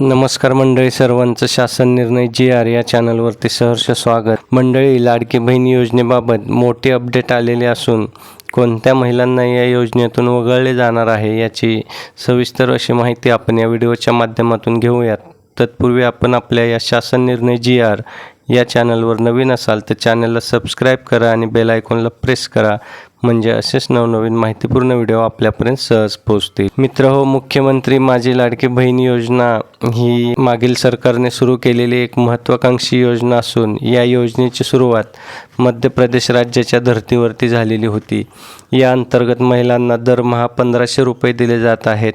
नमस्कार मंडळी सर्वांचं शासन निर्णय जी आर या चॅनलवरती सहर्ष स्वागत. मंडळी लाडकी बहीण योजनेबाबत मोठी अपडेट आलेली असून कोणत्या महिलांना या योजनेतून वगळले जाणार आहे याची सविस्तर अशी माहिती आपण या व्हिडिओच्या माध्यमातून घेऊयात. तत्पूर्वी आपण आपल्या या शासन निर्णय जी आर या चॅनलवर नवीन असाल तर चॅनलला सबस्क्राईब करा आणि बेल आयकॉनला प्रेस करा. म्हणजे असेच नवनवीन माहितीपूर्ण व्हिडिओ आपल्यापर्यंत सहज पोहोचतील. मित्र हो मुख्यमंत्री माझी लाडकी बहीण योजना ही मागील सरकारने सुरू केलेली एक महत्त्वाकांक्षी योजना असून या योजनेची सुरुवात मध्य प्रदेश राज्याच्या धर्तीवरती झालेली होती. या अंतर्गत महिलांना दरमहा पंधराशे रुपये दिले जात आहेत.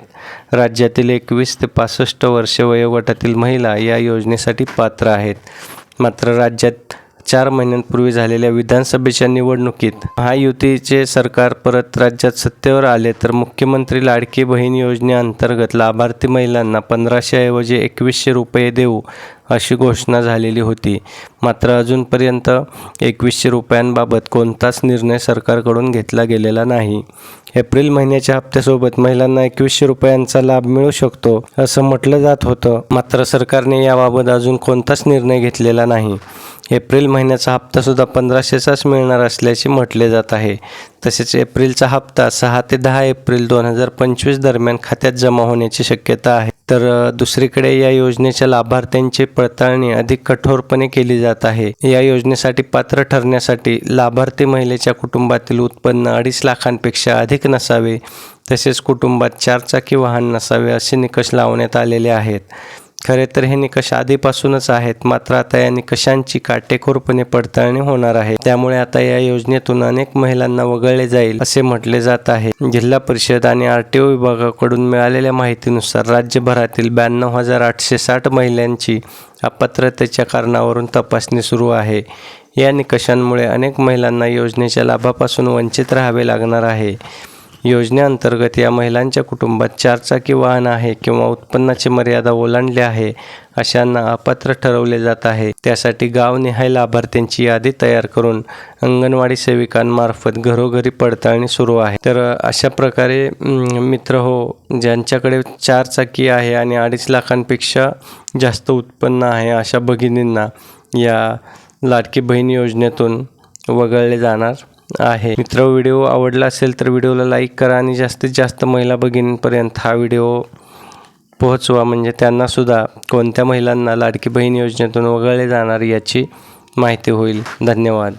राज्यातील एकवीस ते पासष्ट वर्षे वयोगटातील महिला या योजनेसाठी पात्र आहेत. मात्र राज्यात चार महिन्यांपूर्वी झालेल्या विधानसभेच्या निवडणुकीत महायुतीचे सरकार परत राज्यात सत्तेवर आले तर मुख्यमंत्री लाडकी बहीण योजनेअंतर्गत लाभार्थी महिलांना पंधराशेऐवजी एकवीसशे रुपये देऊ अशी घोषणा झालेली होती. मात्र अजूनपर्यंत एकवीसशे रुपयांबाबत कोणताच निर्णय सरकारकडून घेतला गेलेला नाही. एप्रिल महिन्याच्या हप्त्यासोबत महिलांना एकवीसशे रुपयांचा लाभ मिळू शकतो असं म्हटलं जात होतं. मात्र सरकारने याबाबत अजून कोणताच निर्णय घेतलेला नाही. एप्रिल महिन्याचा हप्तासुद्धा पंधराशेचाच मिळणार असल्याचे म्हटले जात आहे. तसेच एप्रिलचा हप्ता सहा ते दहा एप्रिल दोन हजार पंचवीस दरम्यान खात्यात जमा होण्याची शक्यता आहे. तर दुसरीकडे या योजनेच्या लाभार्थ्यांची पडताळणी अधिक कठोरपणे केली जात आहे. या योजनेसाठी पात्र ठरण्यासाठी लाभार्थी महिलेच्या कुटुंबातील उत्पन्न अडीच लाखांपेक्षा अधिक नसावे. तसेच कुटुंबात चारचाकी वाहन नसावे असे निकष लावण्यात आलेले आहेत. खरे तर हे निकष आधीपासूनच आहेत. मात्र आता या निकषांची काटेकोरपणे पडताळणी होणार आहे. त्यामुळे आता या योजनेतून अनेक महिलांना वगळले जाईल असे म्हटले जात आहे. जिल्हा परिषद आणि आर टी ओ विभागाकडून मिळालेल्या माहितीनुसार राज्यभरातील ब्याण्णव हजार आठशे साठ महिलांची अपात्रतेच्या कारणावरून तपासणी सुरू आहे. या निकषांमुळे अनेक महिलांना योजनेच्या लाभापासून वंचित राहावे लागणार आहे. योजनेअंतर्गत या महिलांच्या कुटुंबात चारचाकी वाहन आहे किंवा उत्पन्नाची मर्यादा ओलांडली आहे अशांना अपात्र ठरवले जात आहे. त्यासाठी गावनिहाय लाभार्थ्यांची यादी तयार करून अंगणवाडी सेविकांमार्फत घरोघरी पडताळणी सुरू आहे. तर अशा प्रकारे मित्र हो ज्यांच्याकडे चारचाकी आहे आणि अडीच लाखांपेक्षा जास्त उत्पन्न आहे अशा भगिनींना या लाडकी बहीण योजनेतून वगळले जाणार. आहे. मित्र व्हिडिओ आवडला असेल तर व्हिडिओला लाईक करा आणि जास्तीत जास्त महिला भगिनींपर्यंत हा व्हिडिओ पोहोचवा. म्हणजे त्यांनासुद्धा कोणत्या महिलांना लाडकी बहीण योजनेतून वगळले जाणार याची माहिती होईल. धन्यवाद.